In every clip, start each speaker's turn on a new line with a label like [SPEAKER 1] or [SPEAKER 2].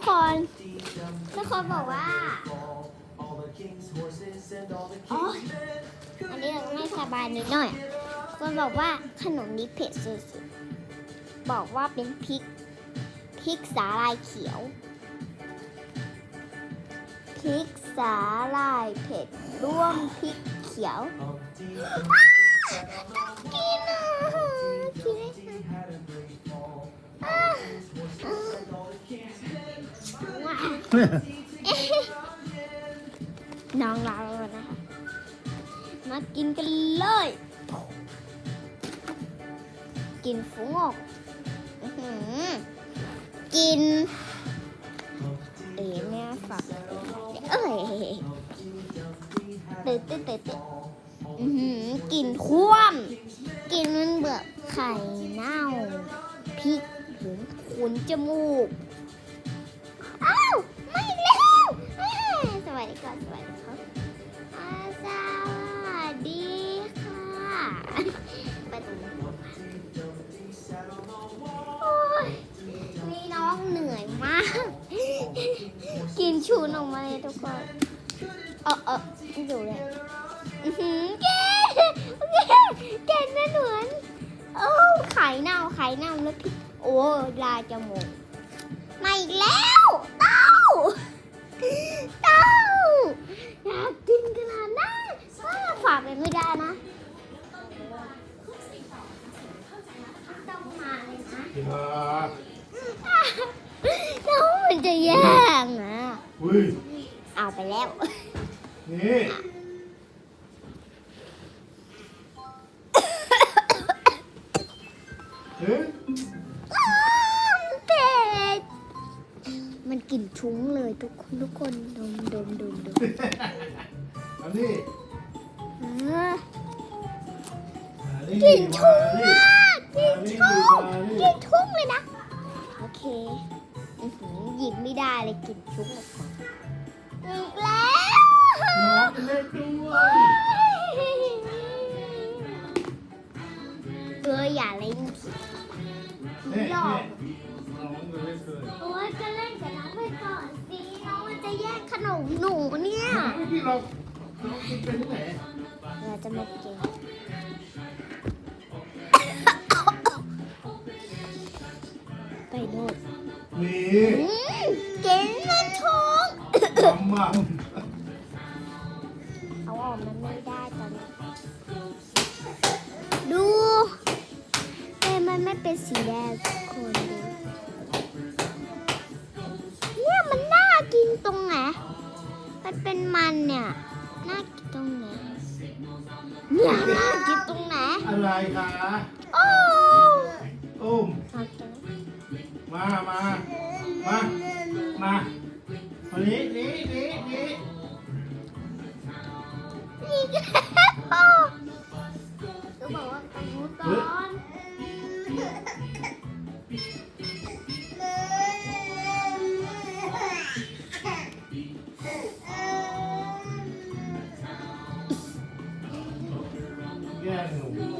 [SPEAKER 1] กคนทุกคนบอกว่าอ๋ออันนี้เราไม่สบายนิดหน่อย คนบอกว่าขนมนี้เผ็ดสุดๆบอกว่าเป็นพริกพริกสาลายเขียวพริกสาลายเผ็ดร่วมพริกเขียวกินอะกิน น้องเรานะคะ มากินกันเลย กินฟุ้งออกกิน เอ๋เนี่ยฝากเอ้ยตื่นตื่นตื่นตื่นอือหือกลินคว่ำกลินมันเบื่อไข่เน่าพริกหุงขุนจมูก อ้าว ก่อนสวัสดีครับอ่าสวัสดีค่ะไปตรงนี้โอ้ยนี่น้องเหนื่อยมาก กินชูนออกมาเลยทุกคนเออเอออยู่เลยอื้อหือแกแกแน่นเหมือนโอ้ไข่เน่าไข่เน่าแล้วพริกโอ้ลายจมูกมาอีกแล้ว นมาแล้วมันจะแย่งอะ
[SPEAKER 2] อุ้ย
[SPEAKER 1] เอาไปแล้ว
[SPEAKER 2] นี่เอ๊ะ
[SPEAKER 1] เผ็ดมันกลิ่นชุ้งเลยทุกคนทุกคนดมดมดมดม
[SPEAKER 2] อันนี้
[SPEAKER 1] เออ
[SPEAKER 2] อันนี้
[SPEAKER 1] กลิ่นชุ้ง
[SPEAKER 2] มา
[SPEAKER 1] มา กกลิ่น
[SPEAKER 2] นี่
[SPEAKER 1] ชุ้ง
[SPEAKER 2] มานี่
[SPEAKER 1] กลิ่นชุ้งเลยนะ โอเคอื้อหือหยิบไม่ได้เลยกลิ่นชุ้งออกมาอีกแล้ว
[SPEAKER 2] น้องจะเล่นด้วย
[SPEAKER 1] เอออย่าเล่นผี
[SPEAKER 2] นี่
[SPEAKER 1] หลอก
[SPEAKER 2] นี่น้องจะเล่นด้วย
[SPEAKER 1] โอ้ยจะเล่นกับน้องไปก่อนสิน้องมันจะแย่งขนมหนูเนี่ย
[SPEAKER 2] ไม่พี่เราเรากินเป็นที่ไหน
[SPEAKER 1] เราจะมากิน ไปโน่น
[SPEAKER 2] นี่
[SPEAKER 1] อืมกินมันท้อง
[SPEAKER 2] มัมมัม
[SPEAKER 1] เอาออกมันไม่ได้ตอนนี้ดูแต่มันไม่เป็นสีแดงทุกคนดูเนี่ยมันน่ากินตรงไหนมันเป็นมันเนี่ยน่ากินตรงไหนเนี่ยน่ากินตรงไหน
[SPEAKER 2] อะไรคะ
[SPEAKER 1] โอ้
[SPEAKER 2] อุ้ มามามามาอันนี้นี่นี่นี่
[SPEAKER 1] นี่ก็ก็บอกว่าไปนู้นก่อน
[SPEAKER 2] แย่หนู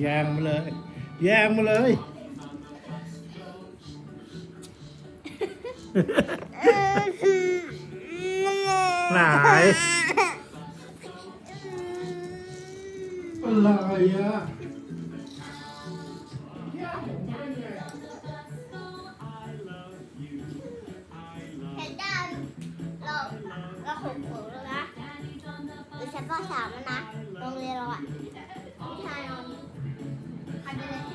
[SPEAKER 1] แยงมา
[SPEAKER 2] เลย แยงมาเลย ไหนอะไรอะ
[SPEAKER 1] เห็นดาวเราเราหกขวบแล้วนะหรือชั้นปสามแล้วนะ โรงเรียนเราอะวิชานอน ใค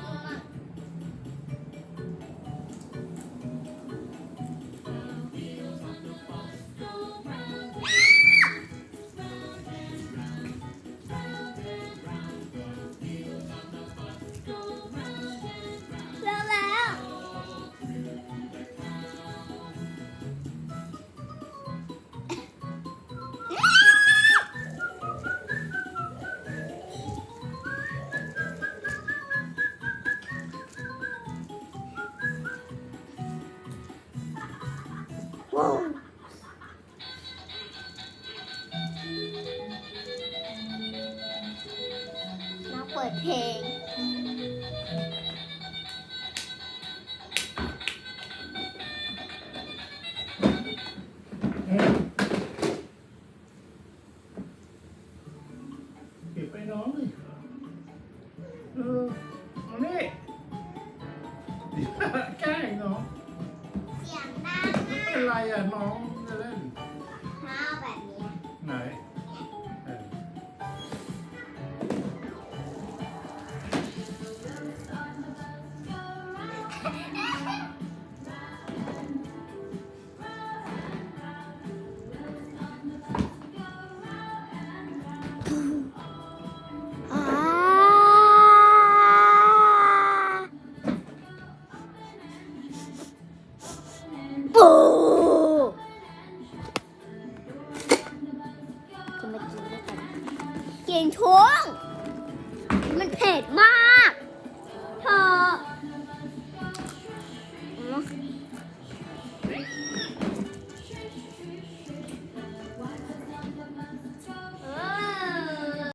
[SPEAKER 1] น้เปิ
[SPEAKER 2] ดเพลง
[SPEAKER 1] ไ